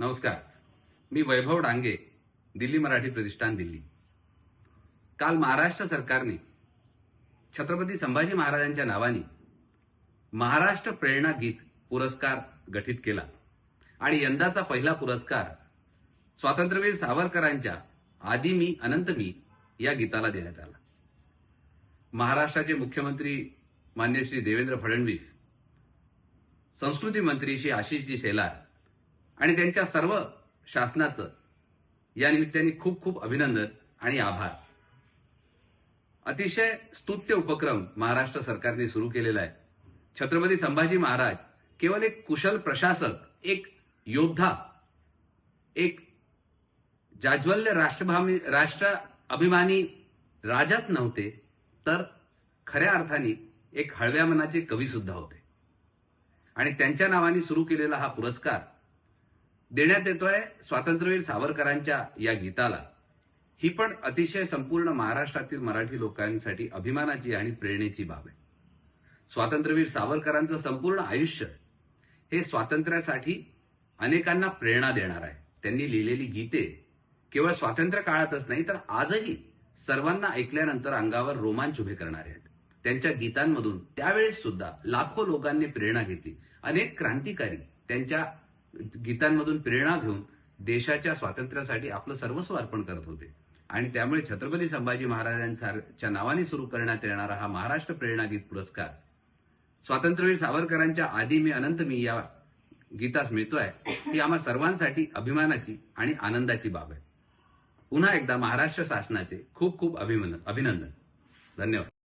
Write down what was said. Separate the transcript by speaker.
Speaker 1: नमस्कार. मी वैभव डांगे दिल्ली मराठी प्रतिष्ठान दिल्ली. काल महाराष्ट्र सरकारने छत्रपती संभाजी महाराजांच्या नावाने महाराष्ट्र प्रेरणा गीत पुरस्कार गठीत केला आणि यंदाचा पहिला पुरस्कार स्वातंत्र्यवीर सावरकरांच्या आदी मी अनंत मी या गीताला देण्यात आला. महाराष्ट्राचे मुख्यमंत्री मान्य श्री देवेंद्र फडणवीस संस्कृती मंत्री श्री आशिषजी शेलार आणि त्यांच्या सर्व शासनाचं या निमित्ताने खूप खूप अभिनंदन आणि आभार. अतिशय स्तुत्य उपक्रम महाराष्ट्र सरकारने सुरू केलेला आहे. छत्रपती संभाजी महाराज केवळ एक कुशल प्रशासक एक योद्धा एक जाज्वल्य राष्ट्रभामी राष्ट्र अभिमानी राजाच नव्हते तर खऱ्या अर्थाने एक हळव्या मनाचे कवी सुद्धा होते. आणि त्यांच्या नावाने सुरू केलेला हा पुरस्कार देण्यात येतोय स्वातंत्र्यवीर सावरकरांच्या या गीताला. ही पण अतिशय संपूर्ण महाराष्ट्रातील मराठी लोकांसाठी अभिमानाची आणि प्रेरणेची बाब आहे. स्वातंत्र्यवीर सावरकरांचं संपूर्ण आयुष्य हे स्वातंत्र्यासाठी अनेकांना प्रेरणा देणार आहे. त्यांनी लिहिलेली गीते केवळ स्वातंत्र्य काळातच नाही तर आजही सर्वांना ऐकल्यानंतर अंगावर रोमांच उभे करणारे आहेत. त्यांच्या गीतांमधून त्यावेळेस सुद्धा लाखो लोकांनी प्रेरणा घेतली. अनेक क्रांतिकारी त्यांच्या गीतांमधून प्रेरणा घेऊन देशाच्या स्वातंत्र्यासाठी आपलं सर्वस्व अर्पण करत होते. आणि त्यामुळे छत्रपती संभाजी महाराजांच्या नावाने सुरू करण्यात येणारा हा महाराष्ट्र प्रेरणा गीत पुरस्कार. स्वातंत्र्यवीर सावरकरांच्या आधी मी अनंत मी या गीतास मिळतोय ही आम्हा सर्वांसाठी अभिमानाची आणि आनंदाची बाब आहे. पुन्हा एकदा महाराष्ट्र शासनाचे खूप खूप अभिमन अभिनंदन. धन्यवाद.